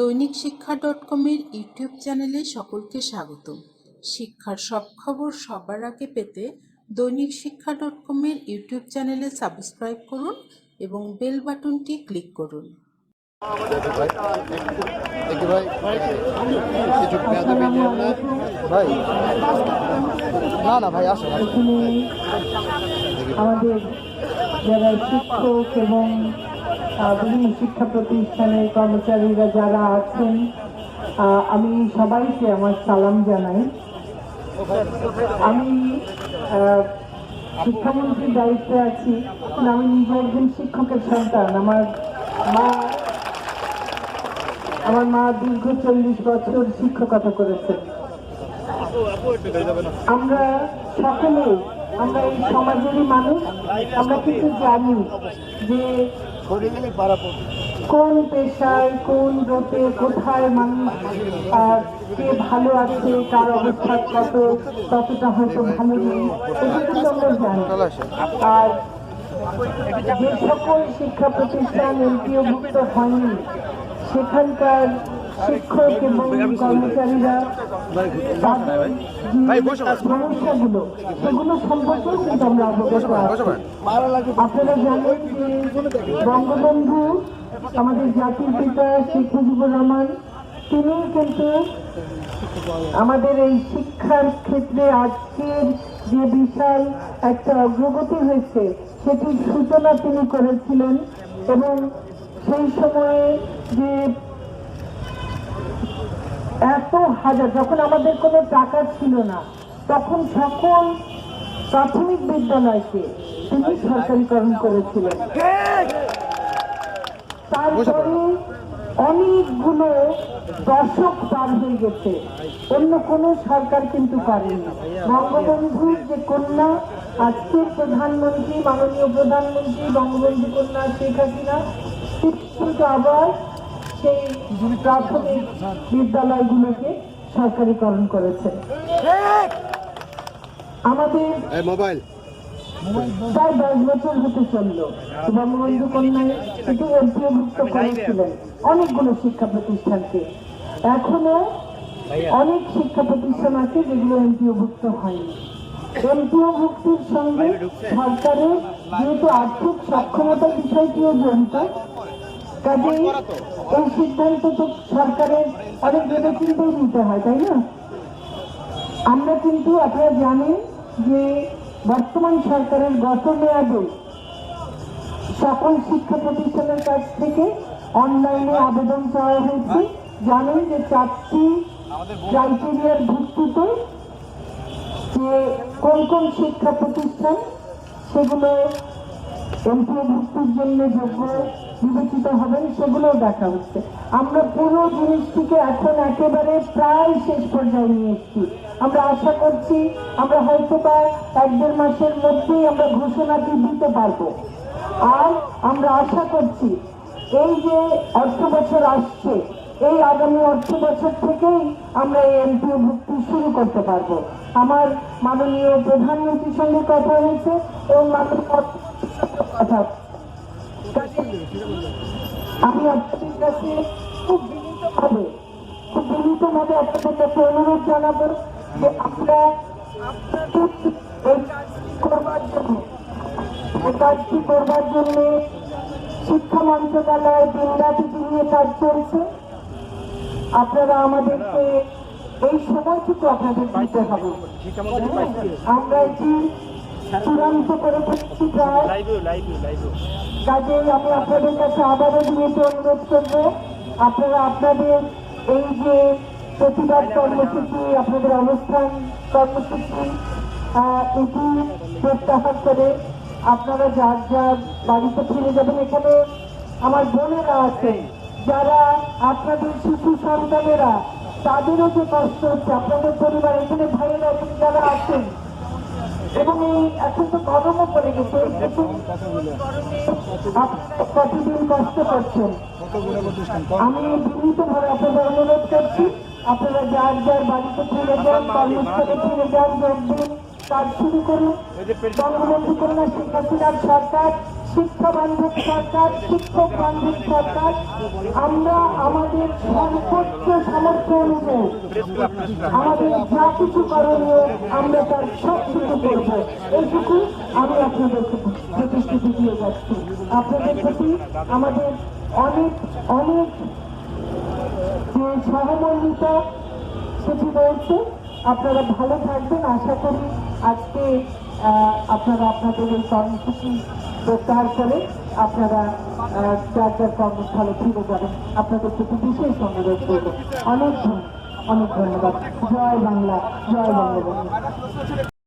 দৈনিক শিক্ষা ডট কমের ইউটিউব চ্যানেলে সকলকে স্বাগত। শিক্ষার সব খবর সবার আগে পেতে দৈনিক শিক্ষা ডট কমের ইউটিউব চ্যানেলে সাবস্ক্রাইব করুন এবং বেল বাটনটি ক্লিক করুন। ভাই না না ভাই। আমাদের যারা শিক্ষক এবং বিভিন্ন শিক্ষা প্রতিষ্ঠানের কর্মচারীরা যারা আছেন আমি সবাইকে আমার সালাম জানাই। আমি শিক্ষামন্ত্রীর দায়িত্বে আছি আমি নিজে একজন শিক্ষকের সন্তান। আমার মা আমার মা দীর্ঘ চল্লিশ বছর শিক্ষকতা করেছেন আমরা সকলে আমরা এই সমাজেরই মানুষ, আমরা কিন্তু জানি যে কোন পেশায় কোন রূপে কোথায় মানুষ আর কে ভালো আছে কার অবস্থা কত ততটা হয়তো ভালো নেই এটা কিন্তু আমরা জানি। আর যে সকল শিক্ষা প্রতিষ্ঠান এলপিওভুক্ত হয়নি সেখানকার শিক্ষক এবং কর্মচারীরা সমস্যাগুলো কিন্তু আমরা আপনারা জানেন বঙ্গবন্ধু আমাদের জাতির পিতা শেখ মুজিবুর রহমান, তিনি কিন্তু আমাদের এই শিক্ষার ক্ষেত্রে আজকের যে বিশাল একটা অগ্রগতি হয়েছে, সেটির সূচনা তিনি করেছিলেন এবং সেই সময়ে যে এত হাজার, যখন আমাদের কোনো টাকা ছিল না, তখন সকল প্রাথমিক বিদ্যালয়কে তিনি সরকারিকরণ করেছিলেন। তারপরে অনেকগুলো দশক পার হয়ে গেছে, অন্য কোনো সরকার কিন্তু পারেনি বঙ্গবন্ধুর যে কন্যা, আজকের প্রধানমন্ত্রী, মাননীয় প্রধানমন্ত্রী বঙ্গবন্ধু কন্যা শেখ হাসিনা কিন্তু আবার সেই প্রাথমিক বিদ্যালয়গুলোকে সরকারিকরণ করেছেন আমাদের মোবাইল। প্রায় দশ বছর হতে চলল। বঙ্গবন্ধু কন্যায় এটি এমপিওভুক্ত করেছিলেন অনেকগুলো শিক্ষা প্রতিষ্ঠানকে। এখনও অনেক শিক্ষা প্রতিষ্ঠান আছে যেগুলো এমপিওভুক্ত হয়নি। এমপিওভুক্তির সঙ্গে সরকারের যেহেতু আর্থিক সক্ষমতার বিষয়টিও জড়িত কাজেই এই সিদ্ধান্ত তো। সরকারের অনেক ভেবে চিন্তেই নিতে হয় তাই না? আমরা কিন্তু আপনারা জানেন যে বর্তমান সরকারের গত মেয়াদে সকল শিক্ষা প্রতিষ্ঠানের কাছ থেকে অনলাইনে আবেদন চাওয়া হয়েছে। জানেন যে চারটি ক্রাইটেরিয়ার ভিত্তিতে যে কোন কোন শিক্ষা প্রতিষ্ঠান সেগুলো এমপিওভুক্তির জন্য যোগ্য বিবেচিত হবেন সেগুলোও দেখা হচ্ছে। আমরা পুরো জিনিসটিকে এখন একেবারে প্রায় শেষ পর্যায়ে নিয়ে এসেছি। আমরা আশা করছি আমরা হয়তো বা এক দেড় মাসের মধ্যেই আমরা ঘোষণাটি দিতে পারব। আর আমরা আশা করছি এই যে অর্থ বছর আসছে, এই আগামী অর্থ বছর থেকেই আমরা এই এমপিও ভুক্তি শুরু করতে পারব। আমার মাননীয় প্রধানমন্ত্রীর সঙ্গে কথা হয়েছে এবং মাননীয় কথা আমি আপনাদের কাছে খুব বিনীতভাবে খুব বিনীতভাবে আপনাদের কাছে অনুরোধ জানাব যে আমরা আপনাদের এই কাজটি করবার জন্য, এই কাজটি করবার জন্য শিক্ষা মন্ত্রণালয় দিনরাতি নিয়ে কাজ চলছে। আপনারা আমাদেরকে এই সময়টুকু আপনাদের দিতে হবে। আমরা এটি চূড়ান্ত করে প্রায়। কাজেই আমি আপনাদের কাছে আবারও বিনীত অনুরোধ করব আপনারা আপনাদের এই যে প্রতিবাদ কর্মসূচি আপনাদের অবস্থান কর্মসূচি এটি প্রত্যাহার করে আপনারা যার যার বাড়িতে ফিরে যাবেন। এখানে আমার বোনেরা আছে যারা আপনাদের শিশু সন্তানেরা তাদেরও যে কষ্ট হচ্ছে আপনাদের পরিবার এখানে ভাইয়েরা যারা আছেন এবং এই এখন তো গরমও পড়ে গেছে। কতদিন কষ্ট করছেন? আমি বিনীতভাবে আপনাদের অনুরোধ করছি আপনারা যার যার বাড়িতে ফিরে যান কর্মস্থলে ফিরে যান যোগ দিন কাজ শুরু করুন। বঙ্গবন্ধু কন্যা শেখ হাসিনার সরকার শিক্ষা বান্ধব সরকার, শিক্ষক বান্ধব সরকার, আমরা আমাদের সর্ব সর্বোচ্চ সামর্থ্য অনুযায়ী, আমাদের যা কিছু করণীয় আমরা তার সব কিছু করব। এইটুকু আমি আপনাদেরকে প্রতিশ্রুতি দিয়ে যাচ্ছি। আপনাদের প্রতি আমাদের অনেক অনেক যে সহমর্মিতা সেটি রয়েছে, আপনারা ভালো থাকবেন। আশা করি আজকে আপনারা আপনাদের এই কর্মসূচি প্রত্যাহার করে আপনারা যার যার কর্মস্থলে ফিরে যাবেন, আপনাদের প্রতি বিশেষ অনুরোধ করব। অনেক অনেক ধন্যবাদ। জয় বাংলা, জয় বঙ্গবন্ধু।